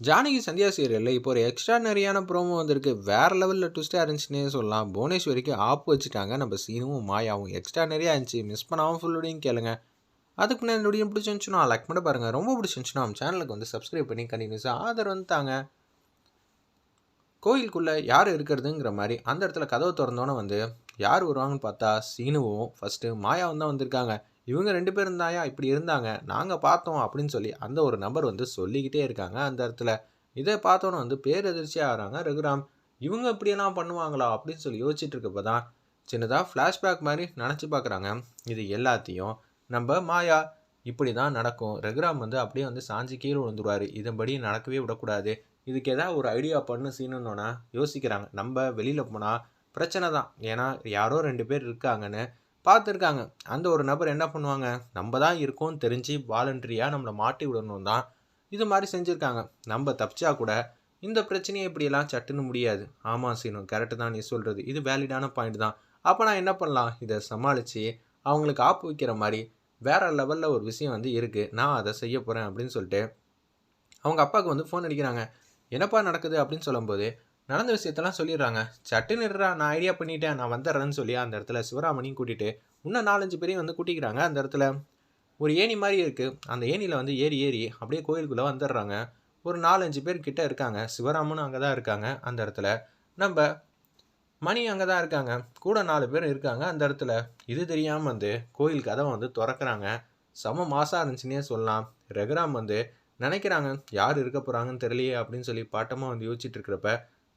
ஜானகி சந்தியா சீரியலில் இப்போ ஒரு எக்ஸ்ட்ரானரியான ப்ரோமோ வந்திருக்கு. வேறு லெவலில் ட்விஸ்ட்டாக இருந்துச்சுன்னே சொல்லலாம். புவனேஸ்வரிக்கு ஆப் வச்சுட்டாங்க. நம்ம சீனுவும் மாயாவும் எக்ஸ்ட்ரானரியாக இருந்துச்சு. மிஸ் பண்ணாமல் ஃபுல்லோடையும் கேளுங்க. அதுக்கு முன்னாடி என்னுடைய பிடிச்சிருந்துச்சுன்னா லைக் பண்ண பாருங்கள் ரொம்ப பிடிச்சிருந்துச்சுன்னா நம்ம சேனலுக்கு வந்து சப்ஸ்கிரைப் பண்ணி கண்டினியூஸாக ஆதரவு வந்துட்டாங்க கோயிலுக்குள்ளே யார் இருக்கிறதுங்கிற மாதிரி அந்த இடத்துல கதவை திறந்தோன்னே வந்து யார் வருவாங்கன்னு பார்த்தா சீனுவும் ஃபஸ்ட்டு மாயாவும் தான் வந்திருக்காங்க. இவங்க ரெண்டு பேரும் தாயா இப்படி இருந்தாங்க. நாங்கள் பார்த்தோம் அப்படின்னு சொல்லி அந்த ஒரு நபர் வந்து சொல்லிக்கிட்டே இருக்காங்க அந்த இடத்துல. இதை பார்த்தோன்னே வந்து பேரதிர்ச்சியாக ஆகிறாங்க ரகுராம். இவங்க இப்படியெல்லாம் பண்ணுவாங்களா? அப்படின்னு சொல்லி யோசிச்சுட்டு இருக்கப்போ தான் சின்னதாக ஃப்ளாஷ்பேக் மாதிரி நினச்சி பார்க்குறாங்க. இது எல்லாத்தையும் நம்ம மாயா. இப்படி தான் நடக்கும். ரகுராம் வந்து அப்படியே வந்து சாஞ்சி கீழே விழுந்துருவார். இதன்படி நடக்கவே விடக்கூடாது. இதுக்கு ஏதாவது ஒரு ஐடியா பண்ணு சீனுன்னோன்னா யோசிக்கிறாங்க. நம்ம வெளியில் போனால் பிரச்சனை தான். ஏன்னா யாரோ ரெண்டு பேர் இருக்காங்கன்னு பார்த்துருக்காங்க அந்த ஒரு நபர் என்ன பண்ணுவாங்க? நம்ம தான் இருக்கோம் தெரிஞ்சு வாலண்டரியாக நம்மளை மாட்டி விடணும் தான். இது மாதிரி செஞ்சுருக்காங்க. நம்ம தப்பிச்சா கூட இந்த பிரச்சனையை இப்படியெல்லாம் சட்டுன்னு முடியாது. ஆமாம் சீனும் கரெக்டு தான் நீ சொல்கிறது இது வேலிடான பாயிண்ட் தான். அப்போ நான் என்ன பண்ணலாம்? இதை சமாளித்து அவங்களுக்கு ஆப்பு வைக்கிற மாதிரி வேறு லெவலில் ஒரு விஷயம் வந்து இருக்குது நான் அதை செய்ய போகிறேன் அப்படின்னு சொல்லிட்டு அவங்க அப்பாவுக்கு வந்து ஃபோன் அடிக்கிறாங்க. என்னப்பா நடக்குது அப்படின்னு சொல்லும்போது நடந்த விஷயத்தெல்லாம் சொல்லிடுறாங்க. சட்டுன்னு நான் ஐடியா பண்ணிட்டேன் நான் வந்துடுறேன்னு சொல்லி அந்த இடத்துல சிவராமனையும் கூட்டிகிட்டு இன்னும் நாலஞ்சு பேரையும் வந்து கூட்டிக்கிறாங்க. அந்த இடத்துல ஒரு ஏணி மாதிரி இருக்குது அந்த ஏணியில் வந்து ஏறி ஏறி அப்படியே கோயிலுக்குள்ளே வந்துடுறாங்க. ஒரு நாலஞ்சு பேர் கிட்டே இருக்காங்க. சிவராமனும் அங்கே தான் இருக்காங்க. அந்த இடத்துல நம்ம மணி அங்கே தான் இருக்காங்க. கூட நாலு பேர் இருக்காங்க. அந்த இடத்துல இது தெரியாமல் வந்து கோயில் கதவை வந்து திறக்கிறாங்க. செம மாசாக இருந்துச்சுன்னே சொல்லலாம். ரெகுராம் வந்து நினைக்கிறாங்க யார் இருக்க போகிறாங்கன்னு தெரியலையே அப்படின்னு சொல்லி பாட்டமாக வந்து யோசிச்சுட்டு இருக்கிறப்ப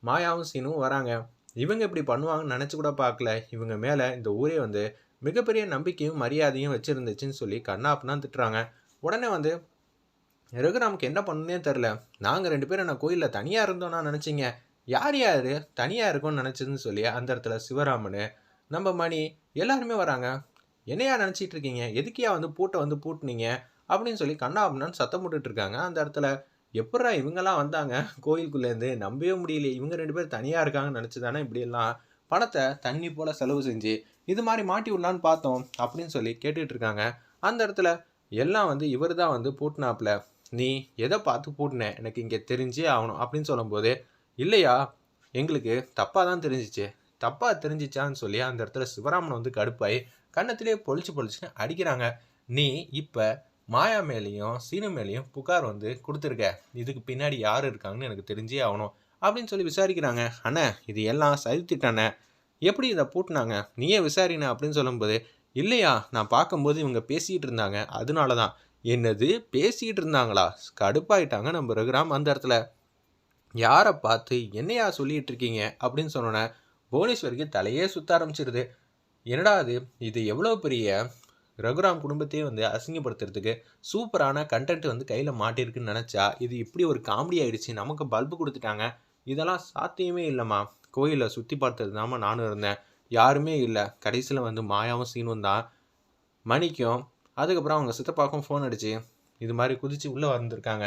மாயாவும் சீனும் வராங்க. இவங்க இப்படி பண்ணுவாங்கன்னு நினச்சி கூட பார்க்கல. இவங்க மேலே இந்த ஊரே வந்து மிகப்பெரிய நம்பிக்கையும் மரியாதையும் வச்சுருந்துச்சுன்னு சொல்லி கண்ணாப்புனா திட்டுறாங்க. உடனே வந்து ரகுராமுக்கு என்ன பண்ணுனே தெரில நாங்கள் ரெண்டு பேரும் நான் கோயிலில் தனியாக இருந்தோம்னா நினச்சிங்க? யார் யார்? தனியாக இருக்கும்னு நினச்சதுன்னு சொல்லி அந்த இடத்துல சிவராமனு நம்ம மணி எல்லாருமே வராங்க. என்னையா நினச்சிட்டு இருக்கீங்க? எதுக்கியா வந்து பூட்டை வந்து பூட்டினீங்க? அப்படின்னு சொல்லி கண்ணாபுனான்னு சத்தம் போட்டுட்ருக்காங்க அந்த இடத்துல எப்படா இவங்கெல்லாம் வந்தாங்க? கோயிலுக்குள்ளேருந்து நம்பவே முடியல இவங்க ரெண்டு பேர் தனியாக இருக்காங்கன்னு நினச்சி தானே இப்படியெல்லாம் பணத்தை தண்ணி போல் செலவு செஞ்சு இது மாதிரி மாட்டி விடலான்னு பார்த்தோம் அப்படின்னு சொல்லி கேட்டுட்டு இருக்காங்க. அந்த இடத்துல எல்லாம் வந்து இவர் தான் வந்து பூட்டினாப்புல. நீ எதை பார்த்து பூட்டின? எனக்கு இங்கே தெரிஞ்சே ஆகணும் அப்படின்னு சொல்லும்போது இல்லையா எங்களுக்கு தப்பாக தான் தெரிஞ்சிச்சு. தப்பாக தெரிஞ்சிச்சான்னு சொல்லி அந்த இடத்துல சிவராமன் வந்து கடுப்பாய் கன்னத்திலே பொழிச்சு பொழிச்சுன்னு அடிக்கிறாங்க. நீ இப்போ மாயா மேலேயும் சீனு மேலேயும் புகார் வந்து கொடுத்துருக்க. இதுக்கு பின்னாடி யார் இருக்காங்கன்னு எனக்கு தெரிஞ்சே ஆகணும் அப்படின்னு சொல்லி விசாரிக்கிறாங்க. அண்ணே இது எல்லாம் சதித்திட்டானே எப்படி இதை பூட்டினாங்க? நீயே விசாரின அப்படின்னு சொல்லும்போது இல்லையா நான் பார்க்கும்போது இவங்க பேசிகிட்டு இருந்தாங்க. அதனால தான் என்னது? பேசிகிட்டு இருந்தாங்களா? கடுப்பாயிட்டாங்க நம்ம ரகுராம் அந்த இடத்துல. யாரை பார்த்து என்னையா சொல்லிகிட்டு இருக்கீங்க? அப்படின்னு சொன்னோன்னே புவனேஸ்வரிக்கு தலையே சுத்த ஆரம்பிச்சிருது. என்னடா அது இது எவ்வளோ பெரிய ரகுராம் குடும்பத்தையே வந்து அசிங்கப்படுத்துறதுக்கு சூப்பரான கண்டென்ட் வந்து கையில் மாட்டிருக்குன்னு நினச்சா இது இப்படி ஒரு காமெடி ஆகிடுச்சு நமக்கு பல்பு கொடுத்துட்டாங்க. இதெல்லாம் சாத்தியமே இல்லைம்மா. கோயிலை சுற்றி பார்த்தது தாம்மா நானும் இருந்தேன். யாருமே இல்லை. கடைசியில் வந்து மாயாவும் சீனும் தான். மணிக்கும் அதுக்கப்புறம் அவங்க சித்தப்பாக்கும் ஃபோன் அடிச்சு இது மாதிரி குதிச்சு உள்ளே வந்திருக்காங்க.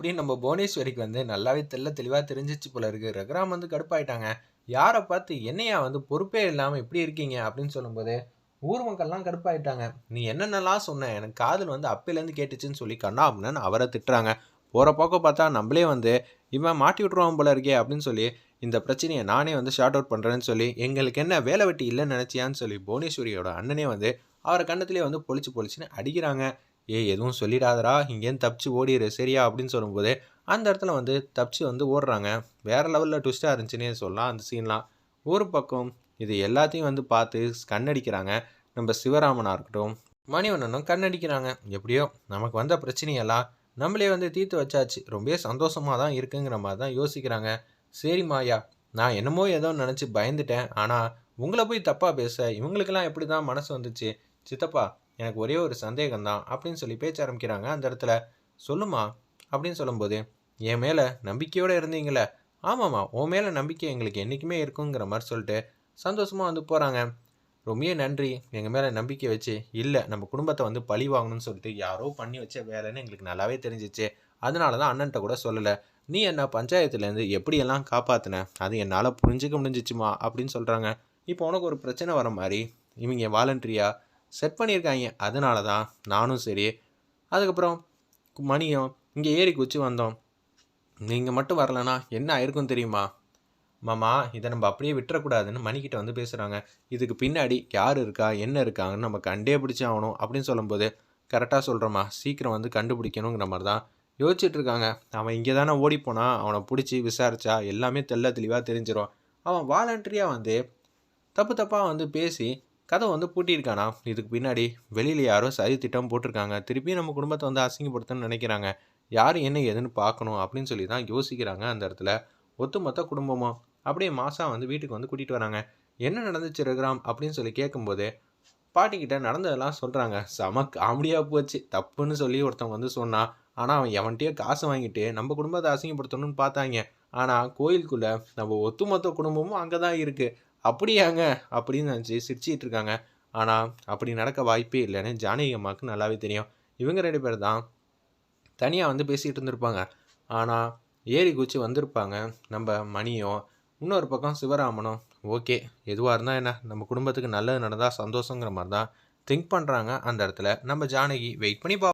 அப்படின்னு நம்ம புவனேஸ்வரிக்கு வந்து நல்லாவே தெல்ல தெளிவாக தெரிஞ்சிச்சு போல இருக்குது ரகுராம் வந்து கடுப்பாயிட்டாங்க. யாரை பார்த்து என்னையா வந்து பொறுப்பே இல்லாமல் இப்படி இருக்கீங்க அப்படின்னு சொல்லும்போது ஊர் மக்கள்லாம் கடுப்பாயிட்டாங்க. நீ என்னென்னலாம் சொன்ன? எனக்கு காதல் வந்து அப்பிலேருந்து கேட்டுச்சுன்னு சொல்லி கண்ணா அப்படின்னு அவரை திட்டுறாங்க. போகிற போக்க பார்த்தா நம்மளே வந்து இவன் மாட்டி விட்ருவான் போல இருக்கே அப்படின்னு சொல்லி இந்த பிரச்சனையை நானே வந்து ஷார்ட் அவுட் பண்ணுறேன்னு சொல்லி எங்களுக்கு என்ன வேலை வெட்டி இல்லைன்னு நினச்சியான்னு சொல்லி புவனேஸ்வரியோட அண்ணனே வந்து அவரை கண்ணத்துலேயே வந்து பொழிச்சு பொழிச்சுன்னு அடிக்கிறாங்க. ஏ எதுவும் சொல்லிடாதரா இங்கேருந்து தப்பிச்சு ஓடிடு சரியா? அப்படின்னு சொல்லும்போது அந்த இடத்துல வந்து தப்பிச்சு வந்து ஓடுறாங்க. வேறு லெவலில் ட்விஸ்ட்டாக இருந்துச்சுன்னே சொல்லலாம் அந்த சீன்லாம் ஒரு பக்கம் இது எல்லாத்தையும் வந்து பார்த்து கண்ணடிக்கிறாங்க. நம்ம சிவராமனாக இருக்கட்டும் மணிவண்ணனும் கண்ணடிக்கிறாங்க. எப்படியோ நமக்கு வந்த பிரச்சனையெல்லாம் நம்மளே வந்து தீர்த்து வச்சாச்சு. ரொம்ப சந்தோஷமாக தான் இருக்குங்கிற மாதிரி தான் யோசிக்கிறாங்க. சரி மாயா நான் என்னமோ ஏதோ நினச்சி பயந்துட்டேன். ஆனால் உங்களை போய் தப்பாக பேச இவங்களுக்கெல்லாம் எப்படி தான் மனசு வந்துச்சு? சித்தப்பா எனக்கு ஒரே ஒரு சந்தேகம் தான் அப்படின்னு சொல்லி பேச்ச ஆரம்பிக்கிறாங்க அந்த இடத்துல. சொல்லுமா அப்படின்னு சொல்லும்போது என் மேலே நம்பிக்கையோடு இருந்தீங்களே? ஆமாம்மா உன் மேலே நம்பிக்கை எங்களுக்கு என்றைக்குமே இருக்குங்கிற மாதிரி சொல்லிட்டு சந்தோஷமாக வந்து போகிறாங்க ரொம்பவே நன்றி. எங்கள் மேலே நம்பிக்கை வச்சு இல்லை நம்ம குடும்பத்தை வந்து பழி வாங்கணும்னு சொல்லிட்டு யாரோ பண்ணி வச்ச வேலைன்னு எங்களுக்கு நல்லாவே தெரிஞ்சிச்சு. அதனால தான் அண்ணன்ட்ட கூட சொல்லலை. நீ என்ன பஞ்சாயத்துலேருந்து எப்படியெல்லாம் காப்பாற்றின அது என்னால் புரிஞ்சிக்க முடிஞ்சிச்சுமா? அப்படின்னு சொல்கிறாங்க இப்போ உனக்கு ஒரு பிரச்சனை வர மாதிரி இவங்க வாலண்ட்ரியாக செட் பண்ணியிருக்காங்க. அதனால தான் நானும் சரி. அதுக்கப்புறம் மணியும் இங்கே ஏறி குச்சி வந்தோம். நீங்கள் மட்டும் வரலனா என்ன ஆயிருக்கும் தெரியுமா? மாமா இதை நம்ம அப்படியே விட்டுறக்கூடாதுன்னு மணிக்கிட்ட வந்து பேசுகிறாங்க இதுக்கு பின்னாடி யார் இருக்கா என்ன இருக்காங்கன்னு நம்ம கண்டே பிடிச்சி ஆகணும் அப்படின்னு சொல்லும்போது கரெக்டாக சொல்கிறோமா சீக்கிரம் வந்து கண்டுபிடிக்கணுங்கிற மாதிரி தான் யோசிச்சுட்டு இருக்காங்க. அவன் இங்கே தானே ஓடிப்போனான் அவனை பிடிச்சி விசாரிச்சா எல்லாமே தெள்ள தெளிவாக தெரிஞ்சிடும் அவன் வாலண்டரியாக வந்து தப்பு தப்பாக வந்து பேசி கதை வந்து பூட்டியிருக்கானா? இதுக்கு பின்னாடி வெளியில் யாரோ சதி திட்டம் போட்டிருக்காங்க. திருப்பி நம்ம குடும்பத்தை வந்து அசிங்கப்படுத்தணும்னு நினைக்கிறாங்க. யார் என்ன ஏதுன்னு பார்க்கணும் அப்படின்னு சொல்லி தான் யோசிக்கிறாங்க அந்த இடத்துல. ஒட்டுமொத்த குடும்பமும் அப்படியே மாசா வந்து வீட்டுக்கு வந்து கூட்டிகிட்டு வராங்க. என்ன நடந்துச்சு ரகுராம்? அப்படின்னு சொல்லி கேட்கும்போது பாட்டிக்கிட்ட நடந்ததெல்லாம் சொல்கிறாங்க செம காமெடியாக போச்சு. தப்புன்னு சொல்லி ஒருத்தவங்க வந்து சொன்னான் ஆனால் அவன் எவன்கிட்டயே காசு வாங்கிட்டு நம்ம குடும்பத்தை அசிங்கப்படுத்தணும்னு பார்த்தாங்க ஆனால் கோயிலுக்குள்ளே நம்ம ஒத்துமொத்த குடும்பமும் அங்கே தான் இருக்குது அப்படியாங்க? அப்படின்னு நினச்சி சிரிச்சிட்டு இருக்காங்க. ஆனால் அப்படி நடக்க வாய்ப்பே இல்லைன்னு ஜானகி அம்மாவுக்கு நல்லாவே தெரியும். இவங்க ரெண்டு பேர் தான் தனியாக வந்து பேசிகிட்டு இருந்திருப்பாங்க. ஆனால் ஏறி குச்சி வந்திருப்பாங்க நம்ம மணியும் இன்னொரு பக்கம் சிவராமனும் ஓகே எதுவாக இருந்தால் என்ன? நம்ம குடும்பத்துக்கு நல்லது நடந்தால் சந்தோஷங்கிற மாதிரி தான் திங்க் பண்ணுறாங்க அந்த இடத்துல. நம்ம ஜானகி வெயிட் பண்ணி பா